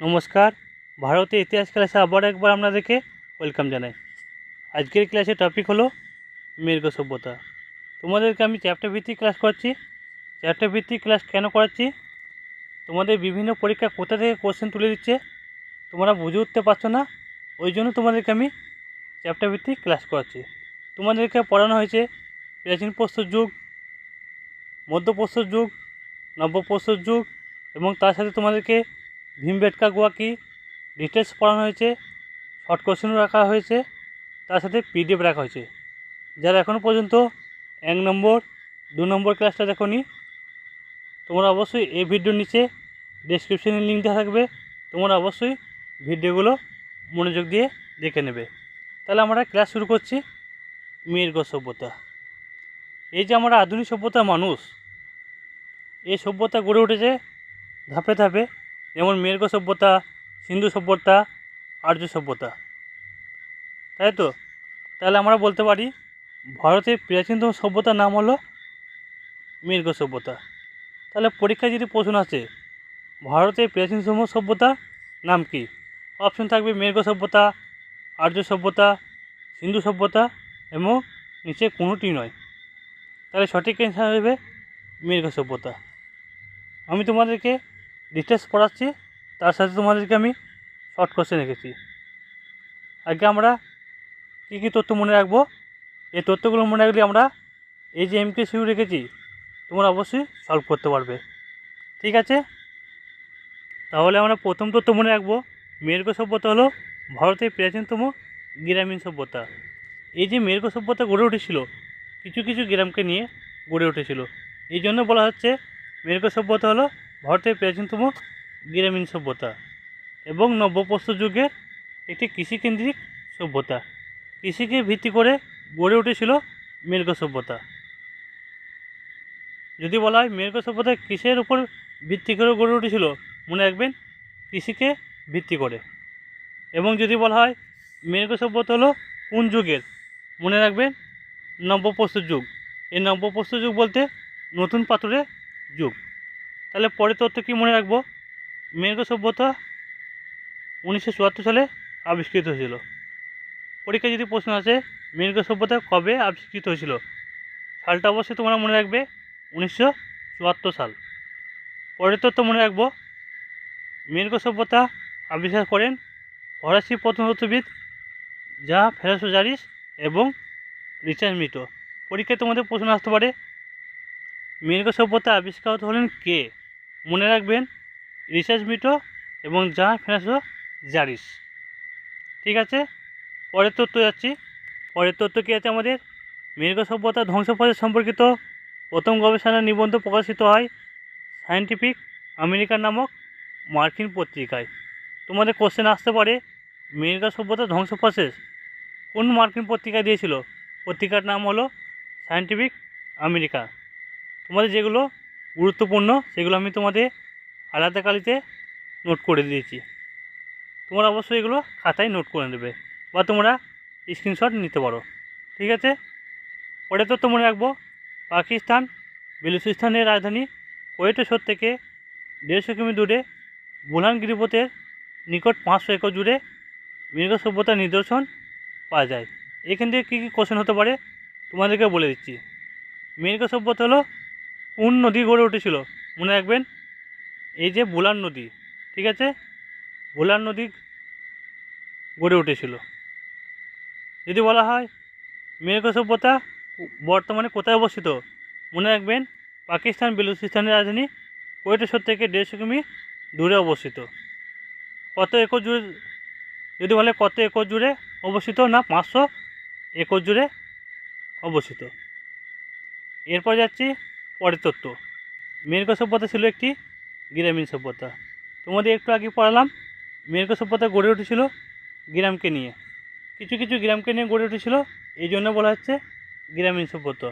নমস্কার। ভারতের ইতিহাস ক্লাসে আবার একবার আপনাদেরকে ওয়েলকাম জানাই। আজকের ক্লাসের টপিক হলো মের্গ সভ্যতা তোমাদেরকে আমি চ্যাপ্টার ভিত্তিক ক্লাস করাচ্ছি। চ্যাপ্টার ভিত্তিক ক্লাস কেন করাচ্ছি? তোমাদের বিভিন্ন পরীক্ষা কোথা থেকে কোশ্চেন তুলে দিচ্ছে? তোমরা বুঝে উঠতে পারছ না? ওই জন্য তোমাদেরকে আমি চ্যাপ্টার ভিত্তিক ক্লাস করাচ্ছি। তোমাদেরকে পড়ানো হয়েছে প্রাচীন প্রস্তর যুগ, মধ্যপ্রস্তর যুগ নব্যপ্রস্তর যুগ এবং তার সাথে তোমাদেরকে ভীমবেটকা গোয়া কি ডিটেলস পড়ানো হয়েছে শর্ট কোশ্চেনও রাখা হয়েছে, তার সাথে পিডিএফ রাখা হয়েছে। যারা এখনও পর্যন্ত এক নম্বর, দু নম্বর ক্লাসটা দেখোনি, তোমরা অবশ্যই এই ভিডিওর নিচে ডেসক্রিপশনে লিঙ্ক দেওয়া থাকবে, তোমরা অবশ্যই ভিডিওগুলো মনোযোগ দিয়ে দেখে নেবে। তাহলে আমরা ক্লাস শুরু করছি মেয়ের্গ সভ্যতা। এই যে আমরা আধুনিক সভ্যতার মানুষ, এই সভ্যতা গড়ে উঠেছে ধাপে ধাপে যেমন মের্গ সভ্যতা, সিন্ধু সভ্যতা, আর্য সভ্যতা। তাই তো? তাহলে আমরা বলতে পারি ভারতের প্রাচীনতম সভ্যতার নাম হলো মের্গ সভ্যতা। তাহলে পরীক্ষায় যদি প্রশ্ন আছে ভারতের প্রাচীনতম সভ্যতার নাম কি? অপশন থাকবে মের্গ সভ্যতা, আর্য সভ্যতা, সিন্ধু সভ্যতা, এবং নিচে কোনোটি নয়। তাহলে সঠিক অ্যান্সার হবে মের্গ সভ্যতা। আমি তোমাদেরকে ডিটেলস পড়াচ্ছি, তার সাথে তোমাদেরকে আমি শর্ট কোশ্চেন রেখেছি আগে আমরা কী কী তথ্য মনে রাখব? এই তথ্যগুলো মনে রাখলে আমরা এই যে এমকে সিউ রেখেছি, তোমরা অবশ্যই সলভ করতে পারবে। ঠিক আছে? তাহলে আমরা প্রথম তথ্য মনে রাখব মের্গ সভ্যতা হলো ভারতের প্রাচীনতম গ্রামীণ সভ্যতা। এই যে মের্গ সভ্যতা গড়ে উঠেছিল, কিছু কিছু গ্রামকে নিয়ে গড়ে উঠেছিল। এই জন্য বলা হচ্ছে মের্গ সভ্যতা হলো ভারতের প্রাচীনতম গ্রামীণ সভ্যতা এবং নব্যপ্রস্তর যুগের একটি কৃষিকেন্দ্রিক সভ্যতা। কৃষিকে ভিত্তি করে গড়ে উঠেছিল মের্গ সভ্যতা। যদি বলা হয় মের্গ সভ্যতা কিসের উপর ভিত্তি করে গড়ে উঠেছিল, মনে রাখবেন কৃষিকে ভিত্তি করে। এবং যদি বলা হয় মের্গ সভ্যতা হলো কোন যুগের, মনে রাখবেন নব্যপ্রস্তর যুগ। এই নব্যপ্রস্তর যুগ বলতে নতুন পাথরের যুগ। তাহলে পরের তথ্য কী মনে রাখব? মের্গ সভ্যতা উনিশশো চুয়াত্তর সালে আবিষ্কৃত হয়েছিল। পরীক্ষায় যদি প্রশ্ন আসে মের্গ সভ্যতা কবে আবিষ্কৃত হয়েছিল? সালটা অবশ্যই তোমরা মনে রাখবে, উনিশশো চুয়াত্তর সাল। পরের তথ্য মনে রাখব মের্গ সভ্যতা আবিষ্কার করেন ফরাসি প্রত্নতত্ত্ববিদ যা ফেরাসোজারিস এবং রিচার্ড মিটো। পরীক্ষায় তোমাদের প্রশ্ন আসতে পারে মের্গ সভ্যতা আবিষ্কার হলেন কে? মনে রাখবেন, রিসার্চ মিটো এবং যা ফেরাসো জারিস। ঠিক আছে? পরের তথ্য যাচ্ছি। পরের তথ্য কী আছে আমাদের? মের্গ সভ্যতা ধ্বংসপথের সম্পর্কিত প্রথম গবেষণা নিবন্ধ প্রকাশিত হয় সায়েন্টিফিক আমেরিকা নামক মার্কিন পত্রিকায়। তোমাদের কোশ্চেন আসতে পারে মের্গ সভ্যতা ধ্বংস প্রসেস কোন মার্কিন পত্রিকা দিয়েছিল? পত্রিকার নাম হলো সায়েন্টিফিক আমেরিকা তোমাদের যেগুলো গুরুত্বপূর্ণ, সেগুলো আমি তোমাদের আলাদা কালিতে নোট করে দিয়েছি। তোমরা অবশ্যই এগুলো খাতায় নোট করে নেবে বা তোমরা স্ক্রিনশট নিতে পারো, ঠিক আছে? পরে তো মনে রাখব, পাকিস্তান, বেলুচিস্তানের রাজধানী কোয়েটেশ্বর থেকে দেড়শো কিমি দূরে বুলহান গিরিপথের নিকট পাঁচশো একর জুড়ে মৃগ সভ্যতার নিদর্শন পাওয়া যায়। এখান থেকে কী কী কোশ্চেন হতে পারে তোমাদেরকে বলে দিচ্ছি। মৃগ সভ্যতা হলো কোন নদী গড়ে উঠেছিল? মনে রাখবেন, এই যে বুলান নদী, ঠিক আছে? বুলান নদী গড়ে উঠেছিল। যদি বলা হয় মেঘ সভ্যতা বর্তমানে কোথায় অবস্থিত? মনে রাখবেন, পাকিস্তান বেলুচিস্তানের রাজধানী কোয়েটেশ্বর থেকে দেড়শো কিমি দূরে অবস্থিত। কত একর জুড়ে, যদি বলে কত একর জুড়ে অবস্থিত না পাঁচশো একর জুড়ে অবস্থিত? এরপর যাচ্ছি পরের তত্ত্ব। মের্গ সভ্যতা ছিল একটি গ্রামীণ সভ্যতা। তোমাদের একটু আগে পড়ালাম মের্গ সভ্যতা গড়ে উঠেছিল গ্রামকে নিয়ে। কিছু কিছু গ্রামকে নিয়ে গড়ে উঠেছিল, এই জন্য বলা হচ্ছে গ্রামীণ সভ্যতা।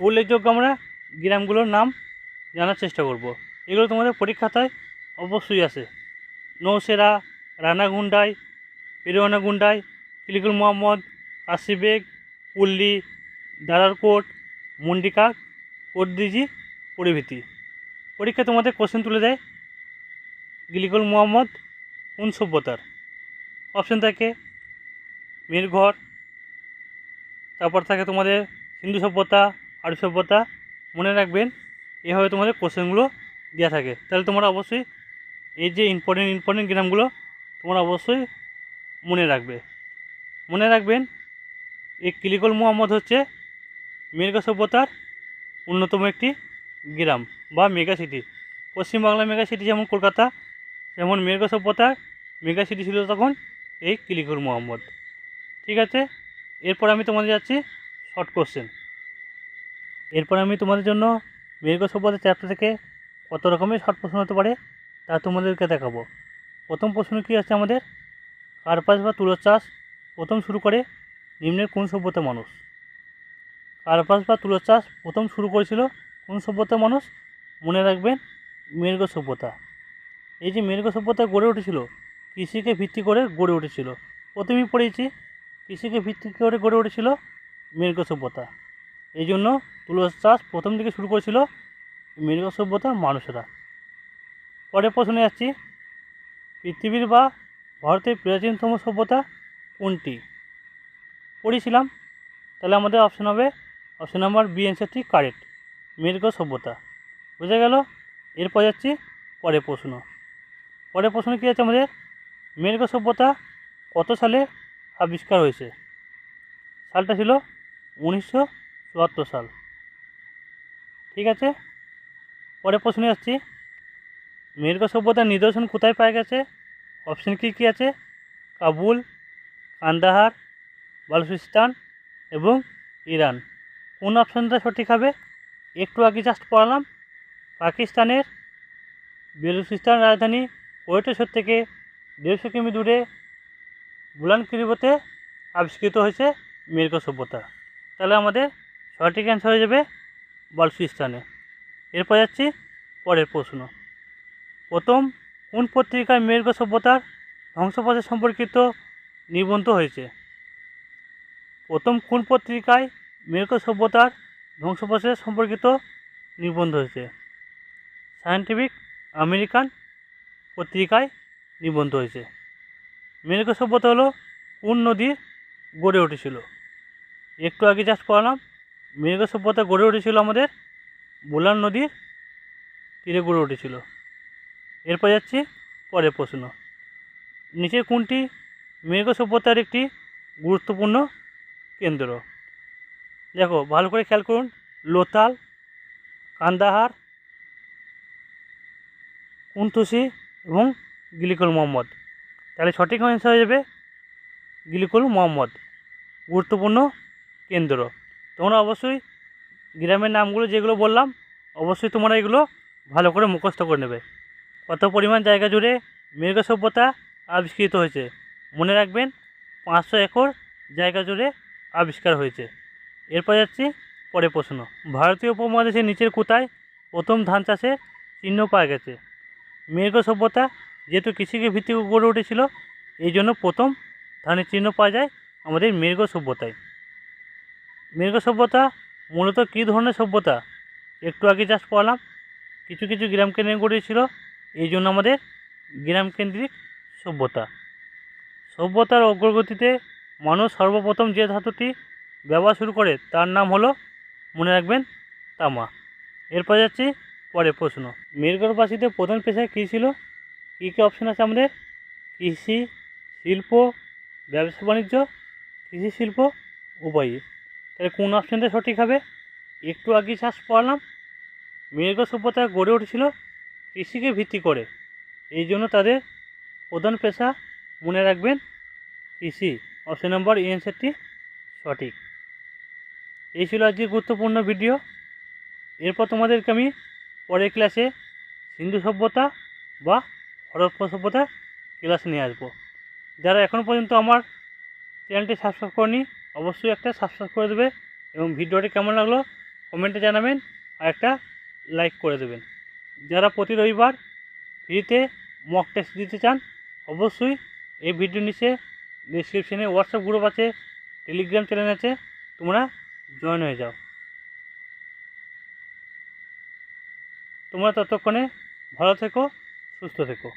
উল্লেখযোগ্য আমরা গ্রামগুলোর নাম জানার চেষ্টা করব। এগুলো তোমাদের পরীক্ষাতায় অবশ্যই আসে নৌসেরা রানাগুন্ডাই পেরোয়ানাগুন্ডাই কিলিকুল মোহাম্মদ কাশিবেগ পুল্লি দারারকোট মন্ডিকাক কোটদিজি প্রভৃতি। পরীক্ষা তোমাদের কোশ্চেন তুলে দেয় গিলিকুল মোহাম্মদ কোন সভ্যতার? অপশন থাকে মেরঘর তারপর থাকে তোমাদের সিন্ধু সভ্যতা, আরব সভ্যতা। মনে রাখবেন, এভাবে তোমাদের কোশ্চেনগুলো দেওয়া থাকে। তাহলে তোমরা অবশ্যই এই যে ইম্পর্টেন্ট ইম্পর্টেন্ট গ্রামগুলো তোমরা অবশ্যই মনে রাখবে। মনে রাখবেন, এই কিলিকল মোহাম্মদ হচ্ছে মেরগা সভ্যতার অন্যতম একটি গ্রাম বা মেগা সিটি। পশ্চিমবাংলার মেগা সিটি যেমন কলকাতা, যেমন মেরগা সভ্যতার মেগা সিটি ছিল তখন এই কিলিকুল মোহাম্মদ। ঠিক আছে? এরপর আমি তোমাদের যাচ্ছি শর্ট কোশ্চেন এরপর আমি তোমাদের জন্য মেরগা সভ্যতার চ্যাপ্টার থেকে কত রকমের শর্ট প্রশ্ন হতে পারে তা তোমাদেরকে দেখাবো। প্রথম প্রশ্ন কী আছে আমাদের? কার্পাস বা তুলোর চাষ প্রথম শুরু করে নিম্নের কোন সভ্যতার মানুষ? কার্পাস বা তুলোর চাষ প্রথম শুরু করেছিল কোন সভ্যতার মানুষ? মনে রাখবেন মেরগ সভ্যতা। এই যে মেরগ সভ্যতা গড়ে উঠেছিল, কৃষিকে ভিত্তি করে গড়ে উঠেছিল। প্রথমেই পড়েছি, কৃষিকে ভিত্তি করে গড়ে উঠেছিল মেরগ সভ্যতা। এই জন্য তুলোর চাষ প্রথম দিকে শুরু করেছিল মেরগ সভ্যতা মানুষেরা। পরের প্রশ্নে যাচ্ছি পৃথিবীর বা ভারতের প্রাচীনতম সভ্যতা কোনটি? পড়েছিলাম, তাহলে আমাদের অপশন হবে অপশন নাম্বার বি অ্যান্সারটি কারেক্ট মেরগ সভ্যতা। বোঝা গেল? এরপর যাচ্ছি পরের প্রশ্ন। পরের প্রশ্ন কী আছে আমাদের? মেরগ সভ্যতা কত সালে আবিষ্কার হয়েছে? সালটা ছিল উনিশশো চুয়াত্তর সাল। ঠিক আছে? পরের প্রশ্নে আসছি মেরগ সভ্যতার নিদর্শন কোথায় পাওয়া গেছে? অপশন কী কী আছে? কাবুল, কান্দাহার, বালুচিস্তান এবং ইরান। কোন অপশানটা সঠিক হবে? একটু আগে জাস্ট পড়ালাম, পাকিস্তানের বেলুচিস্তান রাজধানী কোয়েটেশ্বর থেকে দেড়শো কিমি দূরে বুলান কিরিবতে আবিষ্কৃত হয়েছে মেরগ সভ্যতা। তাহলে আমাদের সঠিক অ্যান্সার হয়ে যাবে বালুচিস্তানে। এরপর যাচ্ছি পরের প্রশ্ন। প্রথম, কোন পত্রিকায় মেরগ সভ্যতার ধ্বংসপথের সম্পর্কিত নিবন্ধ হয়েছে? প্রথম, কোন পত্রিকায় মেরগ সভ্যতার ধ্বংসপথের সম্পর্কিত নিবন্ধ হয়েছে। সায়েন্টিফিক আমেরিকান পত্রিকায় নিবন্ধ হয়েছে। মেরগ সভ্যতা হলো কোন নদী গড়ে উঠেছিল? একটু আগে জাস্ট পড়ালাম মেরগ সভ্যতা গড়ে উঠেছিল আমাদের বোলান নদীর তীরে গড়ে উঠেছিল। এরপর যাচ্ছি পরের প্রশ্ন। নিচের কোনটি মেরগ সভ্যতার একটি গুরুত্বপূর্ণ কেন্দ্র? দেখো, ভালো করে খেয়াল করুন, লোতাল, কান্দাহার, কুন্তুসি এবং গিলিকুল মোহাম্মদ। তাহলে সঠিক অ্যান্সার হয়ে যাবে গিলিকুল মোহাম্মদ, গুরুত্বপূর্ণ কেন্দ্র। তোমরা অবশ্যই গ্রামের নামগুলো যেগুলো বললাম, অবশ্যই তোমরা এগুলো ভালো করে মুখস্থ করে নেবে। কত পরিমাণ জায়গা জুড়ে মৃগ সভ্যতা আবিষ্কৃত হয়েছে? মনে রাখবেন, পাঁচশো একর জায়গা জুড়ে আবিষ্কার হয়েছে। এরপর যাচ্ছি পরে প্রশ্ন। ভারতীয় উপমহাদেশের নিচের কোথায় প্রথম ধান চাষের চিহ্ন পাওয়া গেছে? মৃগ সভ্যতা যেহেতু কৃষিকে ভিত্তি গড়ে উঠেছিল, এই জন্য প্রথম ধানের চিহ্ন পাওয়া যায় আমাদের মৃগ সভ্যতায়। মৃগ সভ্যতা মূলত কী ধরনের সভ্যতা? একটু আগে চাষ পড়ালাম, কিছু কিছু গ্রাম কেন্দ্রে গড়েছিল, এই জন্য আমাদের গ্রাম কেন্দ্রিক সভ্যতা। সভ্যতার অগ্রগতিতে মানুষ সর্বপ্রথম যে ধাতুটি ব্যবহার শুরু করে, তার নাম হলো, মনে রাখবেন, তামা। এরপর যাচ্ছি পরের প্রশ্ন। মেরগড়বাসীদের প্রধান পেশায় কী ছিল? কী কী অপশন আছে আমাদের? কৃষি, শিল্প, ব্যবসা, বাণিজ্য, কৃষি, শিল্প, উভয়ই। তাহলে কোন অপশানটা সঠিক হবে? একটু আগে চাষ পড়ালাম। মেরগ সভ্যতা গড়ে উঠেছিল কৃষিকে ভিত্তি করে। এই জন্য তাদের প্রধান পেশা, মনে রাখবেন, কৃষি। অপশন নম্বর এই অ্যান্সারটি সঠিক। এই ছিল আজকে গুরুত্বপূর্ণ ভিডিও এরপর তোমাদেরকে আমি পরের ক্লাসে সিন্ধু সভ্যতা বা হরপ্প সভ্যতা ক্লাস নিয়ে আসব। যারা এখনও পর্যন্ত আমার চ্যানেলটি সাবস্ক্রাইব করেনি, অবশ্যই একটা সাবস্ক্রাইব করে দেবে এবং ভিডিওটি কেমন লাগল কমেন্টে জানাবেন আর একটা লাইক করে দেবেন। যারা প্রতি রবিবার ফ্রিতে মক টেস্ট দিতে চান, অবশ্যই এই ভিডিও নিচে ডিসক্রিপশনে হোয়াটসঅ্যাপ গ্রুপ আছে টেলিগ্রাম চ্যানেল আছে, তোমরা জয়েন হয়ে যাও। তোমরা ততক্ষণে ভালো থেকো সুস্থ থেকো।